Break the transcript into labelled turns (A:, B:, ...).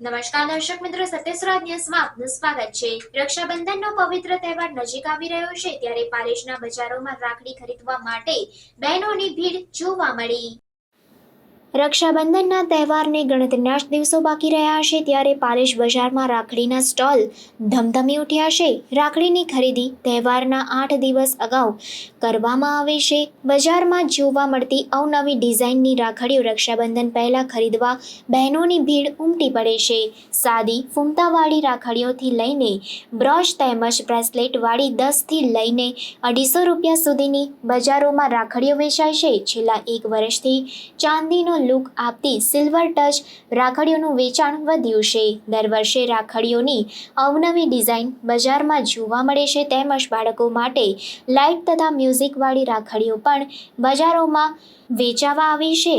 A: નમસ્કાર દર્શક મિત્રો સત્યસ્રાજ ન્યૂઝમાં આપનું સ્વાગત છે. રક્ષાબંધનનો પવિત્ર તહેવાર નજીક આવી રહ્યો છે, ત્યારે પારેશના બજારોમાં રાખડી ખરીદવા માટે બહેનોની ભીડ જોવા મળી. રક્ષાબંધનના તહેવારને ગણતરીના જ દિવસો બાકી રહ્યા છે ત્યારે પાલેશ બજારમાં રાખડીના સ્ટોલ ધમધમી ઉઠ્યા છે. રાખડીની ખરીદી તહેવારના આઠ દિવસ અગાઉ કરવામાં આવે છે. બજારમાં જોવા મળતી અવનવી ડિઝાઇનની રાખડીઓ રક્ષાબંધન પહેલાં ખરીદવા બહેનોની ભીડ ઉમટી પડે છે. સાદી, ફૂમતાવાળી રાખડીઓથી લઈને બ્રોશ તેમજ બ્રેસલેટવાળી દસથી લઈને અઢીસો રૂપિયા સુધીની બજારોમાં રાખડીઓ વેચાય છે. છેલ્લા એક વર્ષથી ચાંદીનો લુક આપતી સિલ્વર ટચ રાખડીઓનું વેચાણ વધ્યું છે. દર વર્ષે રાખડીઓની અવનવી ડિઝાઇન બજારમાં જોવા મળે છે તેમજ બાળકો માટે લાઇટ તથા મ્યુઝિકવાળી રાખડીઓ પણ બજારોમાં વેચાવા આવી છે.